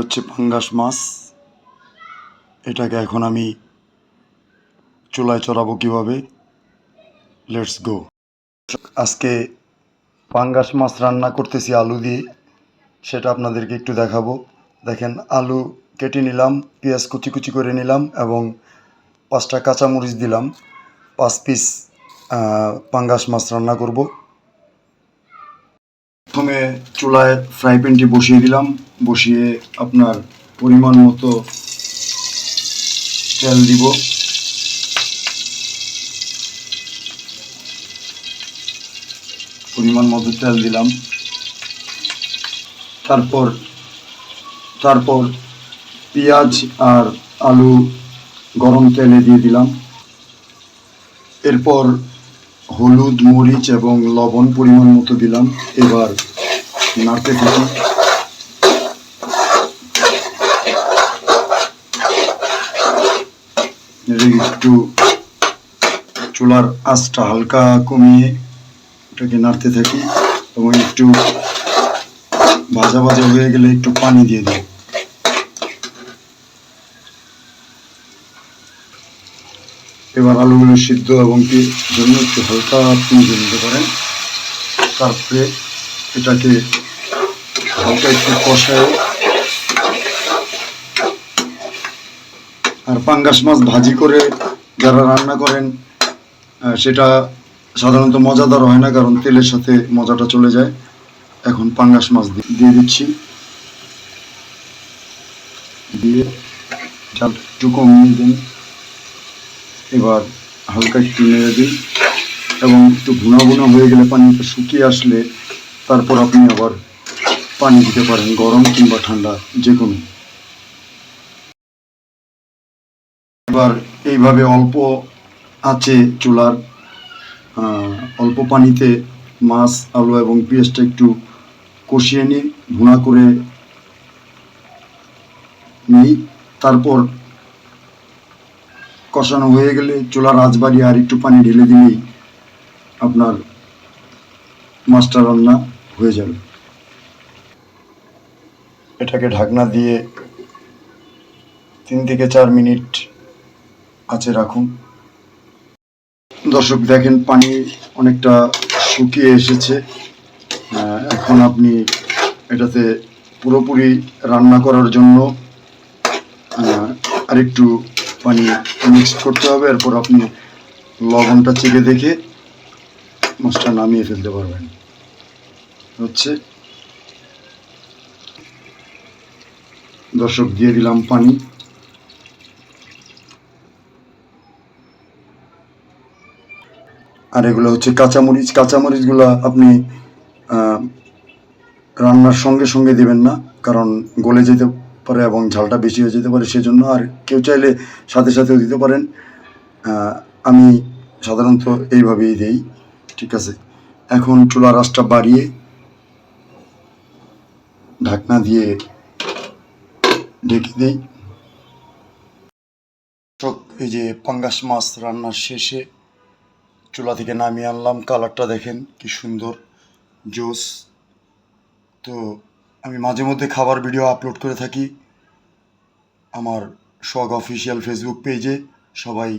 হচ্ছে পাঙ্গাস মাছ। এটাকে এখন আমি চুলায় চড়াবো কীভাবে? লেটস গো আজকে পাঙ্গাস মাছ রান্না করতেছি আলু দিয়ে। সেটা আপনাদেরকে একটু দেখাবো। দেখেন, আলু কেটে নিলাম, পেঁয়াজ কুচি কুচি করে নিলাম এবং পাঁচটা কাঁচামরিচ দিলাম। পাঁচ পিস পাঙ্গাস মাছ রান্না করব। প্রথমে চুলায় ফ্রাই প্যানটি বসিয়ে দিলাম। বসিয়ে আপনার পরিমাণ মতো তেল দিব। পরিমাণ মতো তেল দিলাম। তারপর তারপর পেঁয়াজ আর আলু গরম তেলে দিয়ে দিলাম। এরপর হলুদ, মরিচ এবং লবণ পরিমাণ মতো দিলাম। এবার থাকি নেড়ে একটু চুলার আঁচটা হালকা কমিয়ে এটাকে নাড়তে থাকি এবং একটু ভাজা ভাজা হয়ে গেলে একটু পানি দিয়ে দিই। এবার আলুগুলো সিদ্ধ এবং কি জন্য একটু হালকা আপনি নিতে পারেন। তারপরে এটাকে হালকা একটু কষায় আর পাঙ্গাস মাছ ভাজি করে যারা রান্না করেন সেটা সাধারণত মজাদার হয় না, কারণ তেলের সাথে মজাটা চলে যায়। এখন পাঙ্গাস মাছ দিয়ে দিচ্ছি। দিয়ে চাল একটু কমিয়ে দিন। এবার হালকা একটু নেড়ে দিন। এবং একটু ভুনা ভুনা হয়ে গেলে পানিটা শুকিয়ে আসলে তারপর আপনি আবার পানি দিতে পারেন, গরম কিংবা ঠান্ডা যে কোনো এবার এইভাবে অল্প আছে চুলার অল্প পানিতে মাছ, আলু এবং পেঁয়াজটা একটু কষিয়ে নিয়ে ভুনা করে নিই। তারপর কষানো হয়ে গেলে চুলার আঁচ বাড়িয়ে আর একটু পানি ঢেলে দিলেই আপনার মাছটা রান্না হয়ে যাবে। এটাকে ঢাকনা দিয়ে তিন থেকে চার মিনিট আছে রাখুন। দর্শক, দেখেন পানি অনেকটা শুকিয়ে এসেছে। এখন আপনি এটাতে পুরোপুরি রান্না করার জন্য আরেকটু পানি মিক্স করতে হবে। এরপর আপনি লবণটা চেখে দেখে মাছটা নামিয়ে ফেলতে পারবেন। হচ্ছে। দর্শক, দিয়ে দিলাম পানি। আর এগুলো হচ্ছে কাঁচামরিচ। কাঁচামরিচগুলো আপনি রান্নার সঙ্গে সঙ্গে দিবেন না, কারণ গলে যেতে পারে এবং ঝালটা বেশি হয়ে যেতে পারে সেজন্য। আর কেউ চাইলে সাথে সাথেও দিতে পারেন। আমি সাধারণত এইভাবেই দেই, ঠিক আছে? এখন চুলার আঁচটা বাড়িয়ে ঢাকনা দিয়ে ঢেকে দিই। এই যে পাঙ্গাস মাছ রান্নার শেষে চুলা থেকে নামিয়ে আনলাম। কালারটা দেখেন কি সুন্দর, জোস। তো আমি মাঝে মধ্যে খাবার ভিডিও আপলোড করে থাকি আমার শখ অফিসিয়াল ফেসবুক পেজে। সবাই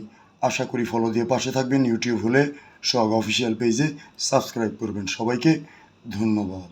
আশা করি ফলো দিয়ে পাশে থাকবেন। ইউটিউব হলে শখ অফিসিয়াল পেজে সাবস্ক্রাইব করবেন সবাইকে। ধন্যবাদ।